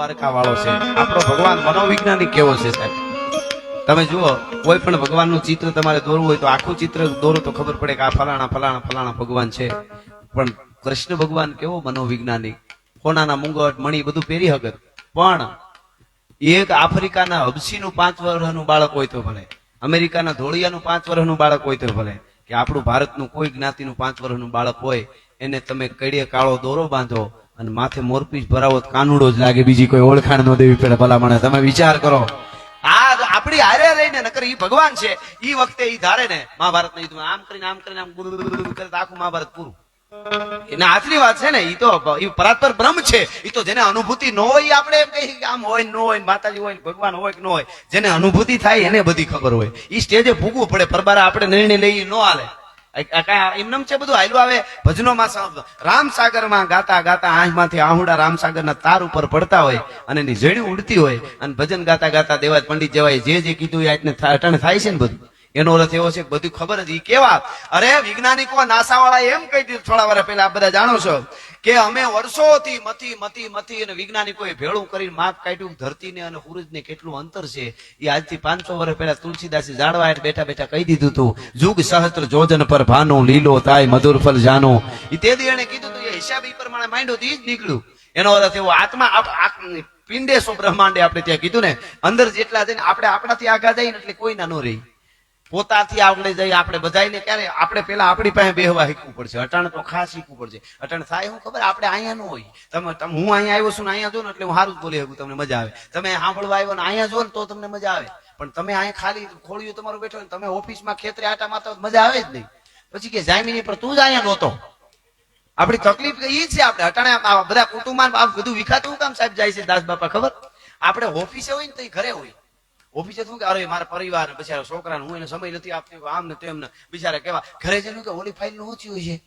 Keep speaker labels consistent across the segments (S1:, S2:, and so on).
S1: દ્વારકા વાળો છે. આપણો ભગવાન મનોવૈજ્ઞાનિક કેવો છે સાહેબ? તમે જુઓ, કોઈ પણ ભગવાનનું ચિત્ર તમારે દોરવું હોય તો આખું ચિત્ર દોરો તો ખબર પડે કે આ ફલાણા ફલાણા ફલાણા ભગવાન છે. પણ કૃષ્ણ ભગવાન કેવો મનોવૈજ્ઞાનિક સોનાના મુંગટ, મણી, બધું પહેરી હગત. પણ એક આફ્રિકાના હબસીનું પાંચ વર્ષનું બાળક હોય તો ભલે. અમેરિકાના ધોળિયાનું પાંચ વર્ષનું બાળક હોય તો ભલે. કે આપણું ભારતનું કોઈ જ્ઞાતિનું પાંચ વર્ષનું બાળક હોય, એને તમે કડીએ કાળો દોરો બાંધો અને માથે મોરપીસ ભરાવો કાનુડો જ લાગે, બીજી કોઈ ઓળખાણ ન દેવી પડે ભલામણે. તમે વિચાર કરો. આ આપણી હારે રહીને, નકર ઈ ભગવાન છે, ઈ વખતે ઈ ધારે ને મહાભારતના યુદ્ધમાં આમ કરીને આમ કરીને આમ કરે આખું મહાભારત પૂરું એના હાથની વાત છે ને ઈ તો ઈ પરાત્પર બ્રહ્મ છે ઈ તો જેને અનુભૂતિ ન હોય આપણે એમ કહીએ આમ હોય ન હોય માતાજી હોય ભગવાન હોય કે ન હોય જેને અનુભૂતિ થાય એને બધી ખબર હોય ઈ સ્ટેજે ભૂગવું પડે પરબારા આપણે નિર્ણય લઈ ન હાલે કાંઈ એમનેમ છે બધું? હાલ્યું આવે ભજનોમાં રામસાગરમાં ગાતા ગાતા આંખમાંથી આહુડા રામસાગરના તાર ઉપર પડતા હોય અને એની જડી ઉડતી હોય અને ભજન ગાતા ગાતા દેવાજ પંડિત જેવાય જે જે કીધું એ આજને અટણ થાય છે ને બધું. એનો અર્થ એવો છે બધું ખબર જ કેવા. અરે વૈજ્ઞાનિકો નાસા વાળા એમ કહી દીધું થોડા વાર પહેલા બધા જાણો છો કે અમે વર્ષોથી મથી મથી મથી અને વૈજ્ઞાનિકોએ ભેળું કરીને માપ કાઢ્યું, ધરતીને અને સૂરજને કેટલું અંતર છે એ આજથી પાંચસો વર્ષ પહેલા તુલસીદાસે જાણવા હેઠ બેઠા બેઠા કહી દીધું હતું જુગ સહસ્ત્ર જોજન પર ભાનો, લીલો તાય, મધુર ફલ જાનો. એ તે દી એને કીધું હતું એ હિસાબી પ્રમાણે માંડ્યું ઈ જ નીકળ્યું. એનો અર્થ એવો, આત્મા, આપ- પિંડેશો બ્રહ્માંડે આપણે ત્યાં કીધું ને, અંદર જેટલા છે ને, આપણે આપણાથી આગા જઈએ એટલે કોઈ ના નો રહી. પોતાથી આવડે જઈ આપણે બધાને ક્યારે? આપણે પેલા આપણી પાસે બેહવા શીખવું પડશે. અટાણ તો ખાસ શીખવું પડશે. અટણ થાય હું ખબર? આપણે અહીંયા ન હોય. તમે હું અહીંયા આવ્યો છું ને અહીંયા જો ને એટલે હું સારું જ બોલી શકું, તમને મજા આવે. તમે સાંભળવા આવ્યો ને અહીંયા જો ને તો તમને મજા આવે. પણ તમે અહીંયા ખાલી ખોળ્યું તમારું બેઠો ને તમે ઓફિસમાં ખેતરે આટા તો મજા આવે જ નહીં. પછી કે જામીની પર તું જ અહીંયા નહોતો. આપણી તકલીફ એ છે આપણે. અટાણે બધા કુટુંબમાં બધું વિખાતું કામ સાહેબ જાય છે દાસ બાપા, ખબર? આપણે ઓફિસે હોય ને તો ઘરે હોય. ઓફિસે શું કે, અરે, મારા પરિવાર બિચારા છોકરાને હું એને સમય નથી આપતી આમ ને તેમ ને બિચારા કેવા. ઘરે જઈને કે ઓલી ફાઇલનું ઓછી હોય છે.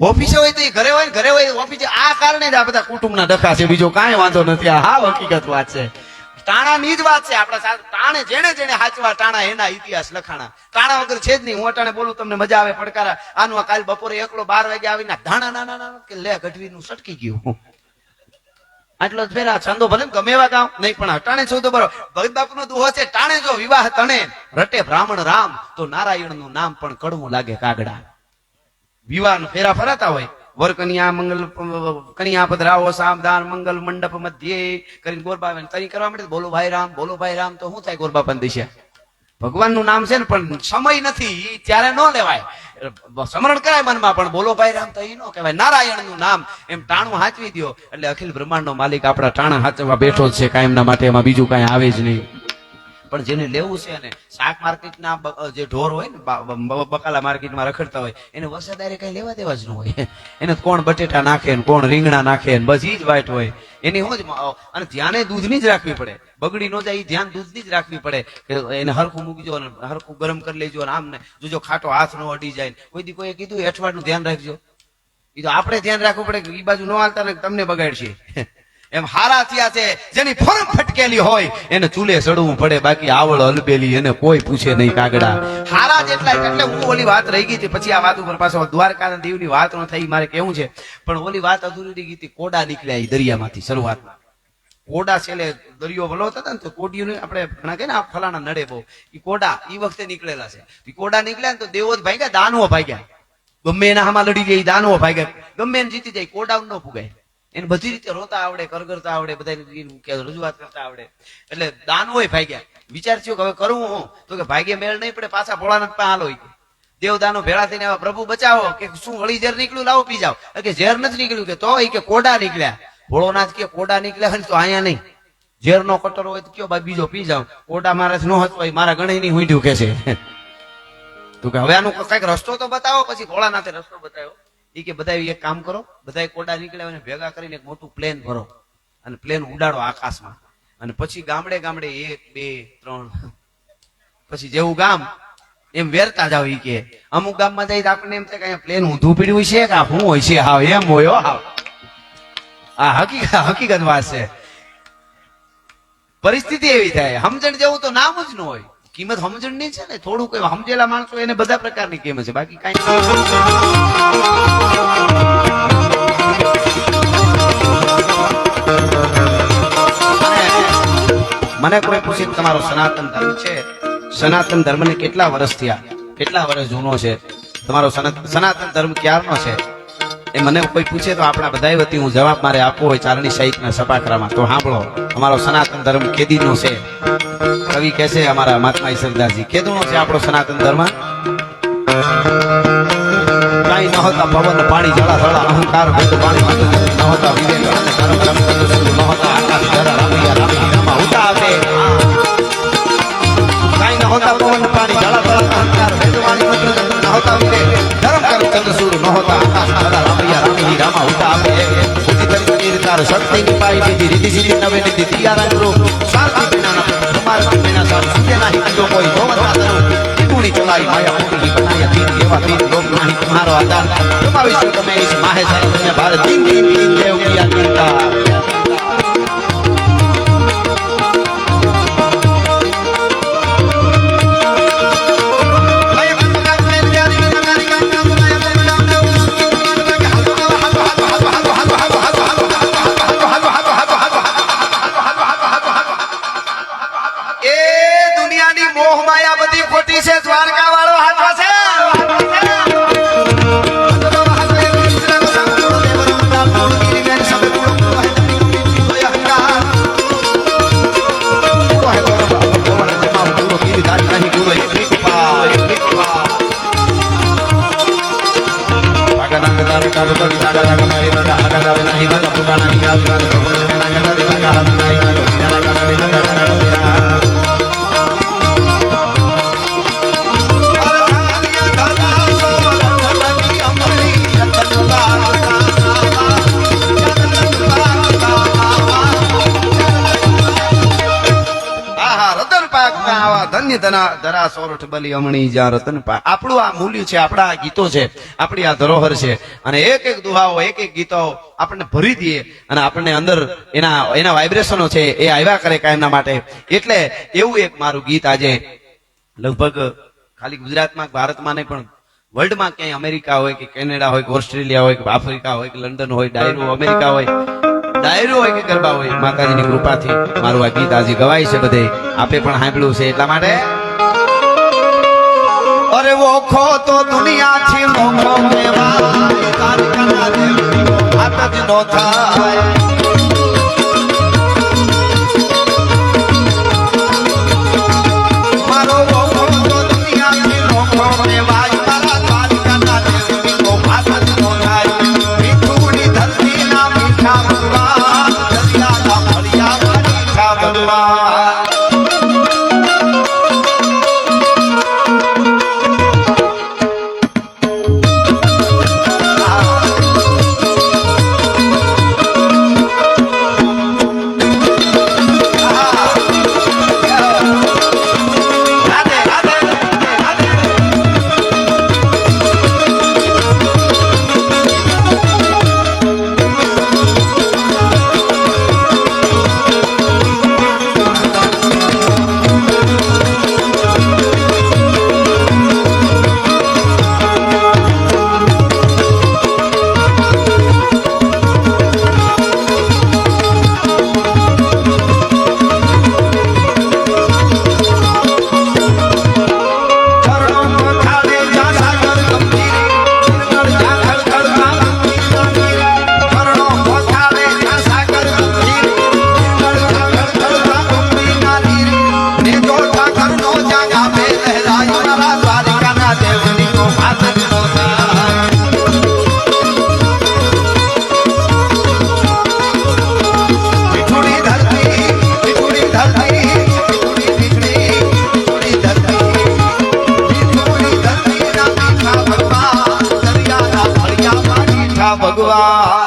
S1: ઓફિસે હોય તો એ ઘરે હોય ઘરે હોય, ઓફિસે આ કારણે જ આ બધા કુટુંબના ડખા છે, બીજો કાંઈ વાંધો નથી, આ હકીકત વાત છે. ટાણાની જ વાત છે, આપણા ટાણે જેને જેને હાચવા ટાણા એના ઇતિહાસ લખાણા. ટાણા વગર છે જ નહીં, હું અટાણે બોલું, તમને મજા આવે પડકારા. આનું કાલ બપોરે એકલો બાર વાગે આવીને ધાણા નાના નાના કે લે ગઢવી નું સટકી ગયું. આટલો જ ફેરા છંદો ભલે ગમે એવા ગામ, નહીં પણ અટાણે છો તો બરો ભગત બાપુ નો દુહો છે, ટાણે જો વિવાહ તણે. રટે બ્રાહ્મણ રામ, તો નારાયણનું નામ પણ કડવું લાગે કાગડા. વિવાહ ફેરા ફરાતા હોય. વર કન્યા મંગલ, કન્યા પધરાવો સામદાન મંગલ મંડપ મધ્યે કરીને ગોરબા તરી કરવા માટે બોલો ભાઈ રામ, બોલો ભાઈ રામ, તો શું થાય ગોરબા પણ દિશે? ભગવાનનું નામ છે ને, પણ સમય નથી ત્યારે ન લેવાય. સ્મરણ કરાય મનમાં, પણ બોલો ભાઈ રામ તો એ ન કહેવાય. નારાયણનું નામ એમ ટાણું હાચવી દ્યો. એટલે અખિલ બ્રહ્માંડ નો માલિક આપણા ટાણા હાચવા બેઠો જ છે. કાયમના માટે એમાં બીજું કાંઈ આવે જ નહીં. પણ જેને લેવું છે ને, શાક માર્કેટના જે ઢોર હોય ને બકાલા માર્કેટમાં રખડતા હોય, એને વરસાદારે કઈ લેવા દેવા જ ન હોય. એને કોણ બટેટા નાખે ને, કોણ રીંગણા નાખે ને બસ જ વાઇટ હોય. એની હું જ અને ધ્યાને દૂધની જ રાખવી પડે. બગડી ન જાય ધ્યાન દૂધની જ રાખવી પડે. કે એને હરખું મૂકજો અને હરખું ગરમ કરી લેજો આમ ને જોજો ખાટો હાથ નો અડી જાય કોઈ દી કોઈએ કીધું અઠવાડનું ધ્યાન રાખજો. એ તો આપણે ધ્યાન રાખવું પડે કે ઈ બાજુ ન હાલતા ને, તમને બગાડશે. એમ હારા થયા છે, જેની ફરમ ફટકેલી હોય, એને ચૂલે ચડવું પડે, બાકી આવળ અલબેલી એને કોઈ પૂછે નહીં કાગડા. હારા જેટલા એટલે હું ઓલી વાત રહી ગઈ પછી આ વાત ઉપર પાછો દ્વારકા દેવની વાત ન થઈ, મારે કેવું છે, પણ ઓલી વાત અધૂરી ગઈ કોડા નીકળ્યા ઈ દરિયામાંથી શરૂઆતમાં. કોડા છેલ્લે દરિયો વલો હતા ને, તો કોડિયું આપણે ઘણા કહે ને, આ ફલાણા નડે બહુ. ઈ કોડા એ વખતે નીકળેલા છે. એ કોડા નીકળ્યા ને, તો દેવો જ ભાગ્યા, દાનવો ભાગ્યા. ગમે એના હામાં લડી જાય દાનવો ભાગ્યા. ગમે એને જીતી જાય કોડા ન પુગાય. એને બધી રીતે રોતા આવડે, કરગરતા આવડે બધા રજૂઆત કરતા આવડે. એટલે દાનવો ભાગ્યા. વિચાર થયો કે હવે કરવું હું? તો કે ભાગ્ય મેળ નહીં પડે, પાછા ભોળાનાથ પાસે હાલો હોય. દેવદાનો ભેળા થઈને આવા પ્રભુ બચાવો કે શું હળી ઝેર નીકળ્યું, લાવો પી જાઓ. કે ઝેર નથી નીકળ્યું કે તો કે કોડા નીકળ્યા. ભોળોનાથ કે કોડા નીકળ્યા હોય તો અહીંયા નહીં. ઝેર નો કટરો હોય તો કયો ભાઈ બીજો પી જાવ કોડા મારા નો હતો મારા ગણે ની હુંડ્યું કે છે. તું કે હવે આનું કંઈક રસ્તો તો બતાવો, પછી ભોળાનાથે રસ્તો બતાવ્યો. ઈ કે બધા એક કામ કરો બધા કોડા નીકળ્યા અને ભેગા કરીને એક મોટું પ્લેન ભરો અને પ્લેન ઉડાડો આકાશમાં. અને પછી ગામડે ગામડે એક, બે, ત્રણ, પછી જેવું ગામ, એમ વેરતા જાવ ઈ કે. અમુક ગામમાં જાય આપણને એમ થાય કે પ્લેન ઊંધું પીડ્યું છે કે શું હોય છે? હાવ, એમ હોય હાવ. આ હકીકત હકીકત વાત છે. પરિસ્થિતિ એવી થાય. સમજણ જેવું તો નામ જ ન હોય. કિંમત સમજણની છે ને, થોડુંક સમજેલા માણસો એને બધા પ્રકારની કિંમત છે. બાકી કઈ મને કોઈ પૂછે તમારો સનાતન ધર્મ છે? સનાતન ધર્મને કેટલા વર્ષ થયા? કેટલા વર્ષ જૂનો છે? તમારો સનાત- સનાતન ધર્મ ક્યારનો છે? એ મને કોઈ પૂછે તો આપણા બધા વતી હું જવાબ મારે આપવો હોય ચારણી સહિતના સભાખરામાં. તો સાંભળો, અમારો સનાતન ધર્મ કેદીનો છે. કવિ કહે છે અમારા મહાત્મા ઈશ્વરદાસજી કેદુનો છે આપણો સનાતન ધર્મ? કાંઈ ન હોતા પવન, પાણી, જળા જળા અહંકાર, ભેદ પાણી નહોતા વિવેક તરી શક્તિ નિપાઈ વિધિ રીતિ સિદ્ધિ નવે નિધિ તિયારા ગુરુ શાંતિ વિના સમાર વિના સાર. સૂર્ય નાહી બીજો કોઈ ગોવતા ધરું ત્રિગુણી ચલાઈ માયા મૂર્તિ બનાયા તીન એવા તીન લોક નાહી. તમારો આધાર. તમારી તમે? ઇસ માહે સાહેબ તમે ભારત. દીન તીન દેવ કિયા તીનતા પાકના ધન્ય ધના ધરા સોરઠ બલી અમણી જ્યાં રતન પા આપણું આ મૂલ્ય છે, આપણા આ ગીતો છે, આપણી આ ધરોહર છે. અને એક એક દુહાઓ, એક એક ગીતો આપણને ભરી દઈએ અને આપણને અંદર એના એના વાઇબ્રેશનો છે એ આવ્યા કરે કાયમના માટે. એટલે એવું એક મારું ગીત આજે લગભગ ખાલી ગુજરાતમાં ભારતમાં નહીં, પણ વર્લ્ડમાં ક્યાંય અમેરિકા હોય કે કેનેડા હોય કે ઓસ્ટ્રેલિયા હોય કે આફ્રિકા હોય કે લંડન હોય ડાયરો અમેરિકા હોય ડાયરો હોય કે ગરબા હોય માતાજીની કૃપાથી મારું આ ગીત આજે ગવાય છે બધે. આપે પણ સાંભળ્યું છે એટલા માટે. અરે ઓખો તો દુનિયાથી મોખો મેવા તારકના દેવની વાત જ નો થાય. ભગવાન